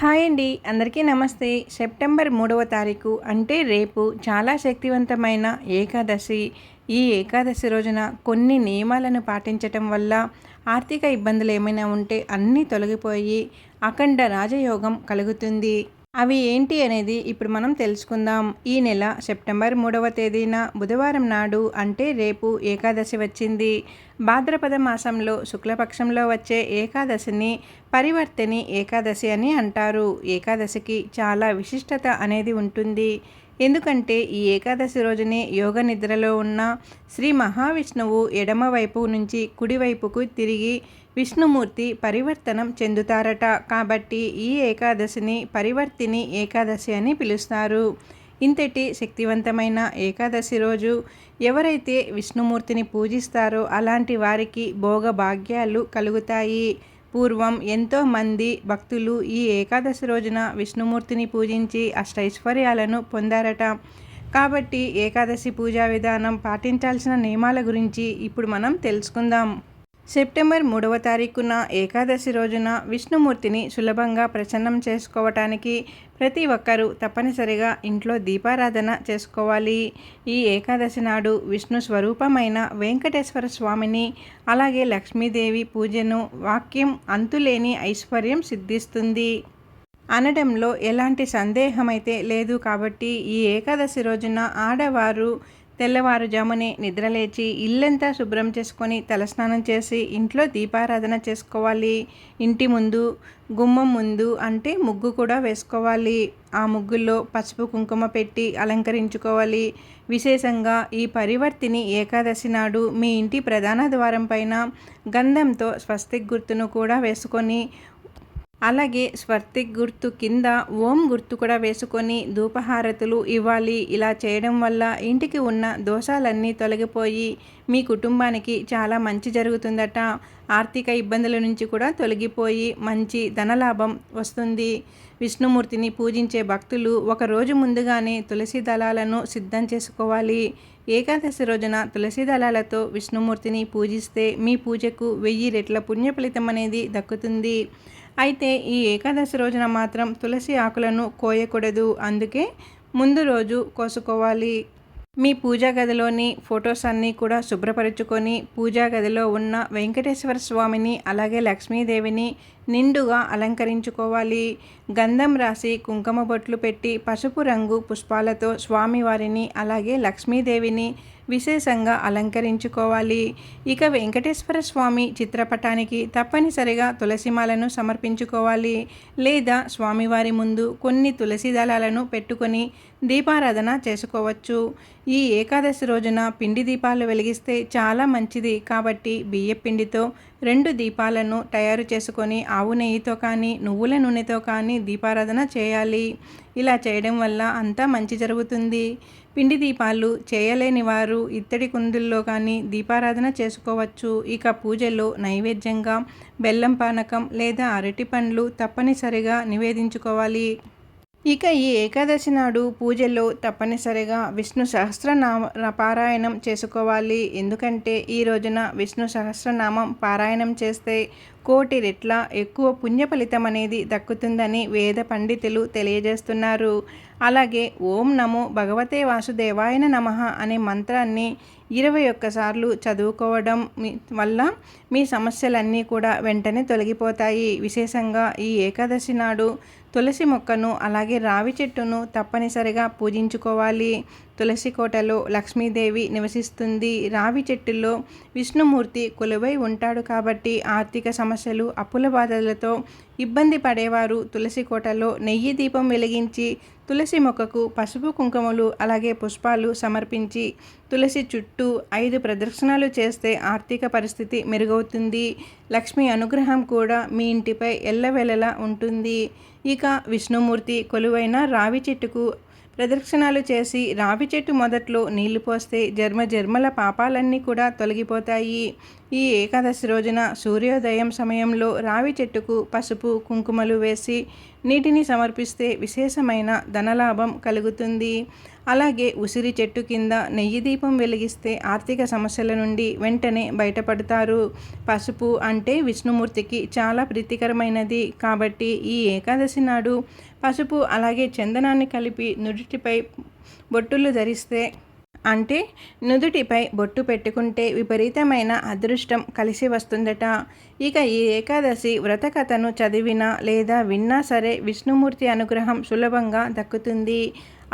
Hi అండి అందరికీ నమస్తే. సెప్టెంబర్ మూడవ తారీఖు అంటే రేపు చాలా శక్తివంతమైన ఏకాదశి. ఈ ఏకాదశి రోజున కొన్ని నియమాలను పాటించటం వల్ల ఆర్థిక ఇబ్బందులు ఏమైనా ఉంటే అన్నీ తొలగిపోయి అఖండ రాజయోగం కలుగుతుంది. అవి ఏంటి అనేది ఇప్పుడు మనం తెలుసుకుందాం. ఈ నెల సెప్టెంబర్ మూడవ తేదీన బుధవారం నాడు అంటే రేపు ఏకాదశి వచ్చింది. భాద్రపద మాసంలో శుక్లపక్షంలో వచ్చే ఏకాదశిని పరివర్తని ఏకాదశి అని అంటారు. ఏకాదశికి చాలా విశిష్టత అనేది ఉంటుంది. ఎందుకంటే ఈ ఏకాదశి రోజునే యోగ నిద్రలో ఉన్న శ్రీ మహావిష్ణువు ఎడమవైపు నుంచి కుడివైపుకు తిరిగి విష్ణుమూర్తి పరివర్తనం చెందుతారట. కాబట్టి ఈ ఏకాదశిని పరివర్తిని ఏకాదశి అని పిలుస్తారు. ఇంతటి శక్తివంతమైన ఏకాదశి రోజు ఎవరైతే విష్ణుమూర్తిని పూజిస్తారో అలాంటి వారికి భోగభాగ్యాలు కలుగుతాయి. పూర్వం ఎంతోమంది భక్తులు ఈ ఏకాదశి రోజున విష్ణుమూర్తిని పూజించి అష్టైశ్వర్యాలను పొందారట. కాబట్టి ఏకాదశి పూజా విధానం పాటించాల్సిన నియమాల గురించి ఇప్పుడు మనం తెలుసుకుందాం. సెప్టెంబర్ మూడవ తారీఖున ఏకాదశి రోజున విష్ణుమూర్తిని సులభంగా ప్రసన్నం చేసుకోవటానికి ప్రతి ఒక్కరూ తప్పనిసరిగా ఇంట్లో దీపారాధన చేసుకోవాలి. ఈ ఏకాదశి నాడు విష్ణు స్వరూపమైన వెంకటేశ్వర స్వామిని అలాగే లక్ష్మీదేవి పూజను వాక్యం అంతులేని ఐశ్వర్యం సిద్ధిస్తుంది. అనడంలో ఎలాంటి సందేహమైతే లేదు కాబట్టి ఈ ఏకాదశి రోజున ఆడవారు తెల్లవారుజామునే నిద్రలేచి ఇల్లంతా శుభ్రం చేసుకొని తలస్నానం చేసి ఇంట్లో దీపారాధన చేసుకోవాలి. ఇంటి ముందు గుమ్మం ముందు అంటే ముగ్గు కూడా వేసుకోవాలి. ఆ ముగ్గుల్లో పసుపు కుంకుమ పెట్టి అలంకరించుకోవాలి. విశేషంగా ఈ పరివర్తిని ఏకాదశి నాడు మీ ఇంటి ప్రధాన ద్వారం పైన గంధంతో స్వస్తిక్ గుర్తును కూడా వేసుకొని అలాగే స్వర్తిక్ గుర్తు కింద ఓం గుర్తు కూడా వేసుకొని ధూపహారతులు ఇవ్వాలి. ఇలా చేయడం వల్ల ఇంటికి ఉన్న దోషాలన్నీ తొలగిపోయి మీ కుటుంబానికి చాలా మంచి జరుగుతుందట. ఆర్థిక ఇబ్బందుల నుంచి కూడా తొలగిపోయి మంచి ధనలాభం వస్తుంది. విష్ణుమూర్తిని పూజించే భక్తులు ఒక రోజు ముందుగానే తులసి దళాలను సిద్ధం చేసుకోవాలి. ఏకాదశి రోజున తులసి దళాలతో విష్ణుమూర్తిని పూజిస్తే మీ పూజకు వెయ్యి రెట్ల పుణ్య ఫలితం అనేది దక్కుతుంది. అయితే ఈ ఏకాదశి రోజున మాత్రం తులసి ఆకులను కోయకూడదు. అందుకే ముందు రోజు కోసుకోవాలి. మీ పూజా గదిలోని ఫొటోస్ అన్నీ కూడా శుభ్రపరుచుకొని పూజా గదిలో ఉన్న వెంకటేశ్వర స్వామిని అలాగే లక్ష్మీదేవిని నిండుగా అలంకరించుకోవాలి. గంధం రాసి కుంకుమ బొట్లు పెట్టి పసుపు రంగు పుష్పాలతో స్వామివారిని అలాగే లక్ష్మీదేవిని విశేషంగా అలంకరించుకోవాలి. ఇక వెంకటేశ్వర స్వామి చిత్రపటానికి తప్పనిసరిగా తులసిమాలను సమర్పించుకోవాలి. లేదా స్వామివారి ముందు కొన్ని తులసి దళాలను పెట్టుకొని దీపారాధన చేసుకోవచ్చు. ఈ ఏకాదశి రోజున పిండి దీపాలు వెలిగిస్తే చాలా మంచిది. కాబట్టి బియ్య పిండితో రెండు దీపాలను తయారు చేసుకొని ఆవు నెయ్యితో కానీ నువ్వుల నూనెతో కానీ దీపారాధన చేయాలి. ఇలా చేయడం వల్ల అంతా మంచి జరుగుతుంది. పిండి దీపాలు చేయలేని వారు ఇత్తడి కుందుల్లో కానీ దీపారాధన చేసుకోవచ్చు. ఇక పూజలో నైవేద్యంగా బెల్లం పానకం లేదా అరటి పండ్లు తప్పనిసరిగా నివేదించుకోవాలి. ఇక ఈ ఏకాదశి నాడు పూజల్లో తప్పనిసరిగా విష్ణు సహస్రనామ పారాయణం చేసుకోవాలి. ఎందుకంటే ఈ రోజున విష్ణు సహస్రనామం పారాయణం చేస్తే కోటి రెట్ల ఎక్కువ పుణ్య ఫలితం అనేది దక్కుతుందని వేద పండితులు తెలియజేస్తున్నారు. అలాగే ఓం నమో భగవతే వాసుదేవాయన నమ అనే మంత్రాన్ని ఇరవై ఒక్కసార్లు చదువుకోవడం వల్ల మీ సమస్యలన్నీ కూడా వెంటనే తొలగిపోతాయి. విశేషంగా ఈ ఏకాదశి నాడు తులసి మొక్కను అలాగే రావి చెట్టును తప్పనిసరిగా పూజించుకోవాలి. తులసి కోటలో లక్ష్మీదేవి నివసిస్తుంది. రావి చెట్టులో విష్ణుమూర్తి కొలువై ఉంటాడు కాబట్టి ఆర్థిక సమస్యలు అప్పుల బాధలతో ఇబ్బంది పడేవారు తులసి కోటలో నెయ్యి దీపం వెలిగించి తులసి మొక్కకు పసుపు కుంకుమలు అలాగే పుష్పాలు సమర్పించి తులసి చుట్టూ ఐదు ప్రదర్శనలు చేస్తే ఆర్థిక పరిస్థితి మెరుగవుతుంది. లక్ష్మి అనుగ్రహం కూడా మీ ఇంటిపై ఎల్లవెల్లలా ఉంటుంది. ఇక విష్ణుమూర్తి కొలువైన రావి చెట్టుకు ప్రదక్షిణాలు చేసి రావి చెట్టు మొదట్లో నీళ్ళు పోస్తే జర్మ జర్మల పాపాలన్నీ కూడా తొలగిపోతాయి. ఈ ఏకాదశి రోజున సూర్యోదయం సమయంలో రావి చెట్టుకు పసుపు కుంకుమలు వేసి నీటిని సమర్పిస్తే విశేషమైన ధనలాభం కలుగుతుంది. అలాగే ఉసిరి చెట్టు కింద నెయ్యి దీపం వెలిగిస్తే ఆర్థిక సమస్యల నుండి వెంటనే బయటపడతారు. పసుపు అంటే విష్ణుమూర్తికి చాలా ప్రీతికరమైనది. కాబట్టి ఈ ఏకాదశి నాడు పసుపు అలాగే చందనాన్ని కలిపి నుదుటిపై బొట్టులు ధరిస్తే అంటే నుదుటిపై బొట్టు పెట్టుకుంటే విపరీతమైన అదృష్టం కలిసి వస్తుందట. ఇక ఈ ఏకాదశి వ్రతకథను చదివినా లేదా విన్నా సరే విష్ణుమూర్తి అనుగ్రహం సులభంగా దక్కుతుంది.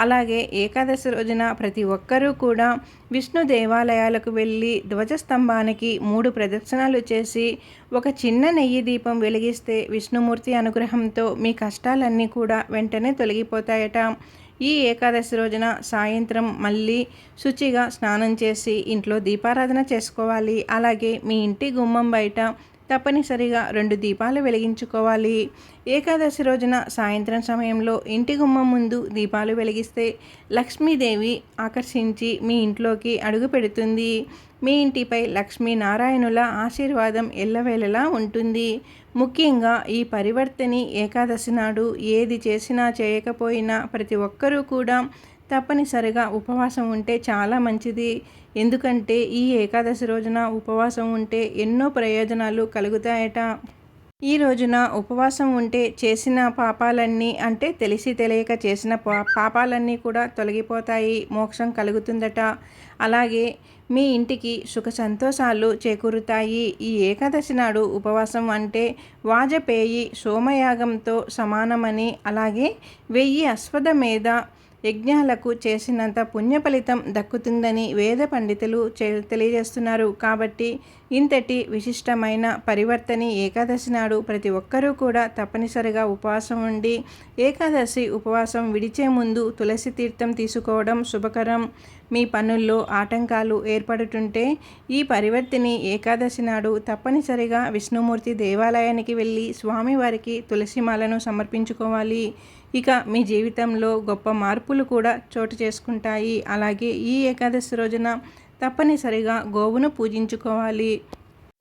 అలాగే ఏకాదశి రోజున ప్రతి ఒక్కరూ కూడా విష్ణు దేవాలయాలకు వెళ్ళి ధ్వజస్తంభానికి మూడు ప్రదక్షిణాలు చేసి ఒక చిన్న నెయ్యి దీపం వెలిగిస్తే విష్ణుమూర్తి అనుగ్రహంతో మీ కష్టాలన్నీ కూడా వెంటనే తొలగిపోతాయట. ఈ ఏకాదశి రోజున సాయంత్రం మళ్ళీ శుచిగా స్నానం చేసి ఇంట్లో దీపారాధన చేసుకోవాలి. అలాగే మీ ఇంటి గుమ్మం బయట తప్పనిసరిగా రెండు దీపాలు వెలిగించుకోవాలి. ఏకాదశి రోజున సాయంత్రం సమయంలో ఇంటి గుమ్మం ముందు దీపాలు వెలిగిస్తే లక్ష్మీదేవి ఆకర్షించి మీ ఇంట్లోకి అడుగు పెడుతుంది. మీ ఇంటిపై లక్ష్మీనారాయణుల ఆశీర్వాదం ఎల్లవేళలా ఉంటుంది. ముఖ్యంగా ఈ పరివర్తని ఏకాదశి నాడు ఏది చేసినా చేయకపోయినా ప్రతి ఒక్కరూ కూడా తప్పనిసరిగా ఉపవాసం ఉంటే చాలా మంచిది. ఎందుకంటే ఈ ఏకాదశి రోజున ఉపవాసం ఉంటే ఎన్నో ప్రయోజనాలు కలుగుతాయట. ఈ రోజున ఉపవాసం ఉంటే చేసిన పాపాలన్నీ అంటే తెలిసి తెలియక చేసిన పాపాలన్నీ కూడా తొలగిపోతాయి. మోక్షం కలుగుతుందట. అలాగే మీ ఇంటికి సుఖ సంతోషాలు చేకూరుతాయి. ఈ ఏకాదశి నాడు ఉపవాసం అంటే వాజపేయి సోమయాగంతో సమానమని అలాగే వెయ్యి అశ్వథ మీద యజ్ఞాలకు చేసినంత పుణ్య ఫలితం దక్కుతుందని వేద పండితులు తెలియజేస్తున్నారు. కాబట్టి ఇంతటి విశిష్టమైన పరివర్తని ఏకాదశి నాడు ప్రతి ఒక్కరూ కూడా తప్పనిసరిగా ఉపవాసం ఉండి ఏకాదశి ఉపవాసం విడిచే ముందు తులసి తీర్థం తీసుకోవడం శుభకరం. మీ పనుల్లో ఆటంకాలు ఏర్పడుతుంటే ఈ పరివర్తిని ఏకాదశి నాడు తప్పనిసరిగా విష్ణుమూర్తి దేవాలయానికి వెళ్ళి స్వామివారికి తులసిమాలను సమర్పించుకోవాలి. ఇక మీ జీవితంలో గొప్ప మార్పులు కూడా చోటు చేసుకుంటాయి. అలాగే ఈ ఏకాదశి రోజున తప్పనిసరిగా గోవును పూజించుకోవాలి.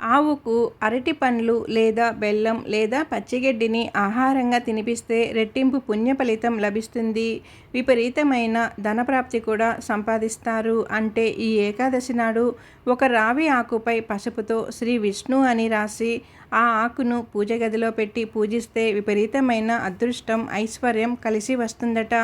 ఆవుకు అరటి పండ్లు లేదా బెల్లం లేదా పచ్చిగడ్డిని ఆహారంగా తినిపిస్తే రెట్టింపు పుణ్య ఫలితం లభిస్తుంది. విపరీతమైన ధనప్రాప్తి కూడా సంపాదిస్తారు. అంటే ఈ ఏకాదశి నాడు ఒక రావి ఆకుపై పసుపుతో శ్రీ విష్ణు అని రాసి ఆ ఆకును పూజ గదిలో పెట్టి పూజిస్తే విపరీతమైన అదృష్టం ఐశ్వర్యం కలిసి వస్తుందట.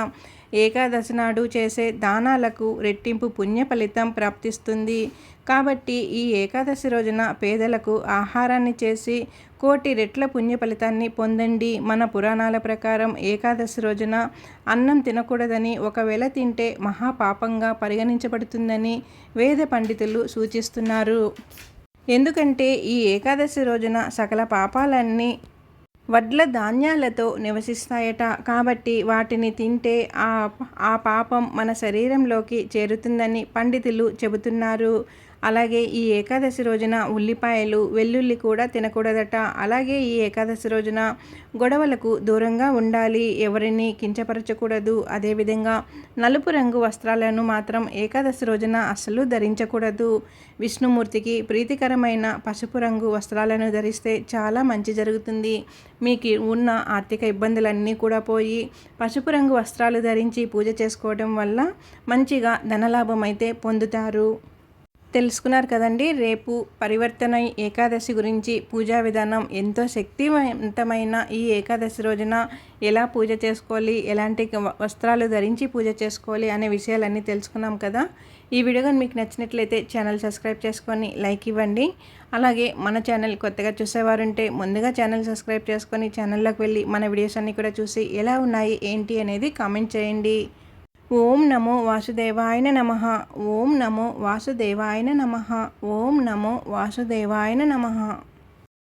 ఏకాదశి నాడు చేసే దానాలకు రెట్టింపు పుణ్య ఫలితం ప్రాప్తిస్తుంది. కాబట్టి ఈ ఏకాదశి రోజున పేదలకు ఆహారాన్ని చేసి కోటి రెట్ల పుణ్య ఫలితాన్ని పొందండి. మన పురాణాల ప్రకారం ఏకాదశి రోజున అన్నం తినకూడదని ఒకవేళ తింటే మహాపాపంగా పరిగణించబడుతుందని వేద పండితులు సూచిస్తున్నారు. ఎందుకంటే ఈ ఏకాదశి రోజున సకల పాపాలన్నీ వడ్ల ధాన్యాలతో నివసిస్తాయట. కాబట్టి వాటిని తింటే ఆ ఆ పాపం మన శరీరంలోకి చేరుతుందని పండితులు చెబుతున్నారు. అలాగే ఈ ఏకాదశి రోజున ఉల్లిపాయలు వెల్లుల్లి కూడా తినకూడదట. అలాగే ఈ ఏకాదశి రోజున గొడవలకు దూరంగా ఉండాలి. ఎవరిని కించపరచకూడదు. అదేవిధంగా నలుపు రంగు వస్త్రాలను మాత్రం ఏకాదశి రోజున అస్సలు ధరించకూడదు. విష్ణుమూర్తికి ప్రీతికరమైన పసుపు రంగు వస్త్రాలను ధరిస్తే చాలా మంచి జరుగుతుంది. మీకు ఉన్న ఆర్థిక ఇబ్బందులన్నీ కూడా పోయి పసుపు రంగు వస్త్రాలు ధరించి పూజ చేసుకోవడం వల్ల మంచిగా ధనలాభం అయితే పొందుతారు. తెలుసుకున్నారు కదండి. రేపు పరివర్తన ఏకాదశి గురించి పూజా విధానం ఎంతో శక్తివంతమైన ఈ ఏకాదశి రోజున ఎలా పూజ చేసుకోవాలి? ఎలాంటి వస్త్రాలు ధరించి పూజ చేసుకోవాలి? అనే విషయాలన్నీ తెలుసుకున్నాం కదా. ఈ వీడియో కానీ మీకు నచ్చినట్లయితే ఛానల్ సబ్స్క్రైబ్ చేసుకొని లైక్ ఇవ్వండి. అలాగే మన ఛానల్ కొత్తగా చూసేవారుంటే ముందుగా ఛానల్ సబ్స్క్రైబ్ చేసుకొని ఛానల్లోకి వెళ్ళి మన వీడియోస్ అన్నీ కూడా చూసి ఎలా ఉన్నాయి ఏంటి అనేది కామెంట్ చేయండి. ఓం నమో వాసుదేవాయన నమ. ఓం నమో వాసుదేవాయన నమ. ఓం నమో వాసుదేవాయన నమ.